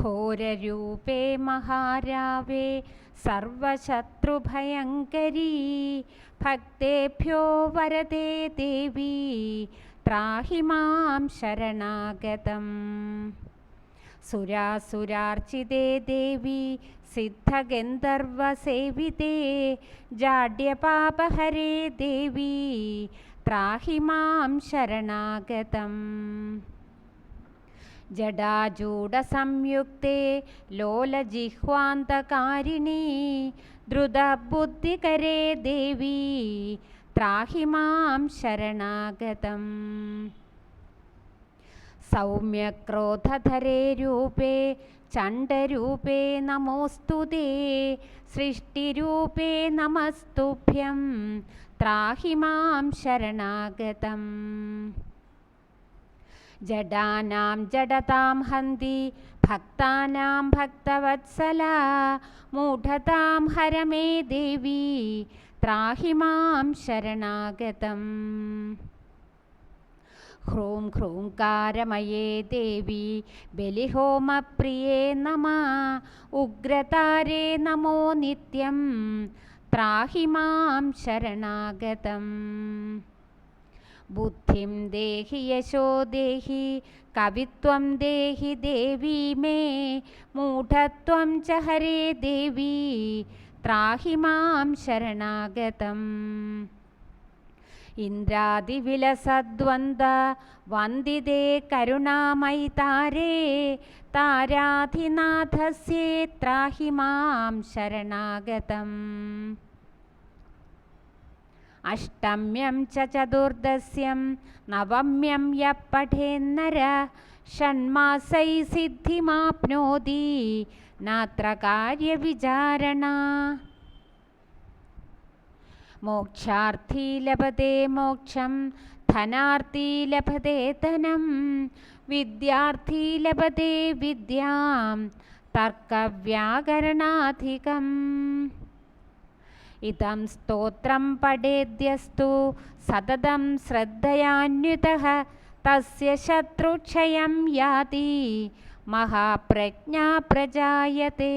ഘോരരൂപേ മഹാരാവേ സർവശത്രുഭയങ്കരീ ഭക്തേഭ്യോ വരദേ ദേവി ത്രാഹി മാം ശരണാഗതം. സുരാസുരാർച്ചിതേ ദേവി സിദ്ധഗന്ധർവസേവിതേ ജാഡ്യപാപഹരേ ദേവി ത്രാഹി മാം ശരണാഗതം. ജടാജൂഢസംയുക്തേ ലോലജിഹ്വാന്തകാരിണീ ദ്രുതബുദ്ധികരേ ദേവി ത്രാഹി മാം ശരണാഗതം. സൗമ്യക്രോധധരേ രൂപേ ചണ്ഡരൂപേ നമോസ്തു സൃഷ്ടിരൂപേ നമസ്തുഭ്യം ത്രാഹി മാം ശരണാഗതം. ജഡാനാം ജഡതാം ഹന്തി ഭക്താനാം ഭക്തവത്സല മൂഢതാം ഹരമേ ദേവി ത്രാഹിമാം ശരണാഗതം. ഹ്രൂം ഹ്രൂംകാരമയേ ദേവി ബലിഹോമപ്രിയേ നമ ഉഗ്രതാരേ നമോ നിത്യം ത്രാഹിമാം ശരണാഗതം. ബുദ്ധിം ദേഹി യശോ ദേഹി കവിത്വം ദേഹി ദേവി മേ മൂഢത്വം ച ഹരേ ദേവി ത്രാഹി മാം ശരണാഗതം. ഇന്ദ്രാതിവിലസദ്വന്ദ വന്ദിതേ കരുണാമയി താരേ താരാധിനാഥസ്യേ ത്രാഹി മാം ശരണാഗതം. അഷ്ടമ്യം ച ചതുർദശ്യം നവമ്യം യ പഠേന്നര ഷണ്മാസൈ സിദ്ധിമാപ്നോതി നാത്ര കാര്യവിചാരണ മോക്ഷാർത്ഥി ലഭത്തെ മോക്ഷം ധനാർത്ഥി ലഭത്തെ ധനം വിദ്യാർത്ഥി ലഭത്തെ വിദ്യാം തർക്കവ്യാകരണാധികം. इदं स्तोत्रं पठेद्यस्तु सततं श्रद्धयान्वितः तस्य शत्रुक्षयं याति महाप्रज्ञा प्रजायते